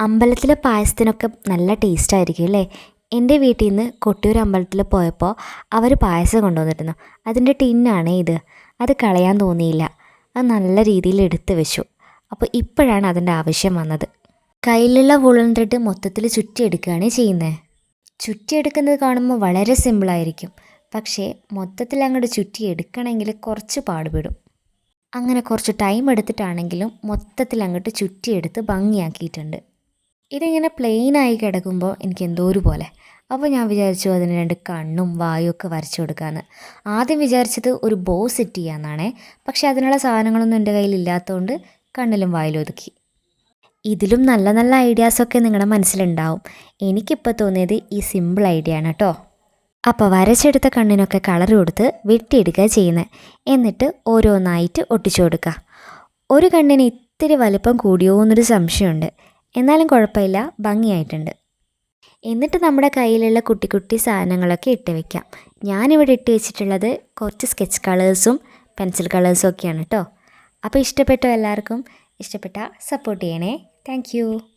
അമ്പലത്തിലെ പായസത്തിനൊക്കെ നല്ല ടേസ്റ്റ് ആയിരിക്കും അല്ലേ? എന്റെ വീട്ടിൽ നിന്ന് കൊട്ടിയൂർ അമ്പലത്തിൽ പോയപ്പോൾ അവർ പായസം കൊണ്ടുവന്നിരുന്നു. അതിന്റെ ടിന്നാണ് ഇത്. അത് കളയാൻ തോന്നിയില്ല. അത് നല്ല രീതിയിൽ എടുത്ത് വെച്ചു. അപ്പോൾ ഇപ്പോഴാണ് അതിന്റെ ആവശ്യം വന്നത്. കയ്യിലുള്ള വുളൻ ത്രെഡ് മൊത്തത്തിൽ ചുറ്റിയെടുക്കുകയാണ് ചെയ്യുന്നത്. ചുറ്റിയെടുക്കുന്നത് കാണുമ്പോൾ വളരെ സിമ്പിളായിരിക്കും പക്ഷേ മൊത്തത്തിൽ അങ്ങോട്ട് ചുറ്റിയെടുക്കണമെങ്കിൽ കുറച്ച് പാടുപെടും. അങ്ങനെ കുറച്ച് ടൈം എടുത്തിട്ടാണെങ്കിലും മൊത്തത്തിൽ അങ്ങോട്ട് ചുറ്റിയെടുത്ത് ഭംഗിയാക്കിയിട്ടുണ്ട്. ഇതിങ്ങനെ പ്ലെയിൻ ആയി കിടക്കുമ്പോൾ എനിക്ക് എന്തോ ഒരു പോലെ അപ്പോൾ ഞാൻ വിചാരിച്ചു അതിന് രണ്ട് കണ്ണും വായും ഒക്കെ വരച്ചു കൊടുക്കാമെന്ന് ആദ്യം വിചാരിച്ചത് ഒരു ബോ സെറ്റ് ചെയ്യാമെന്നാണേ പക്ഷേ അതിനുള്ള സാധനങ്ങളൊന്നും എന്റെ കയ്യിൽ ഇല്ലാത്തതുകൊണ്ട് കണ്ണിലും വായിലും ഒതുക്കി. ഇതിലും നല്ല നല്ല ഐഡിയാസൊക്കെ നിങ്ങളുടെ മനസ്സിലുണ്ടാവും. എനിക്കിപ്പോൾ തോന്നിയത് ഈ സിമ്പിൾ ഐഡിയ ആണ് കേട്ടോ. അപ്പോൾ വരച്ചെടുത്ത കണ്ണിനൊക്കെ കളർ കൊടുത്ത് വെട്ടിയെടുക്കുക ചെയ്യുന്നത് എന്നിട്ട് ഓരോന്നായിട്ട് ഒട്ടിച്ചു കൊടുക്കുക. ഒരു കണ്ണിന് ഇത്തിരി വലിപ്പം കൂടിയോ എന്നൊരു സംശയമുണ്ട്. എന്നാലും കുഴപ്പമില്ല. ഭംഗിയായിട്ടുണ്ട്. എന്നിട്ട് നമ്മുടെ കയ്യിലുള്ള കുട്ടി കുട്ടി സാധനങ്ങളൊക്കെ ഇട്ട് വെക്കാം. ഞാനിവിടെ ഇട്ട് വെച്ചിട്ടുള്ളത് കുറച്ച് സ്കെച്ച് കളേഴ്സും പെൻസിൽ കളേഴ്സും ഒക്കെയാണ് കേട്ടോ. അപ്പോൾ ഇഷ്ടപ്പെട്ടോ എല്ലാവർക്കും? ഇഷ്ടപ്പെട്ട സപ്പോർട്ട് ചെയ്യണേ. താങ്ക്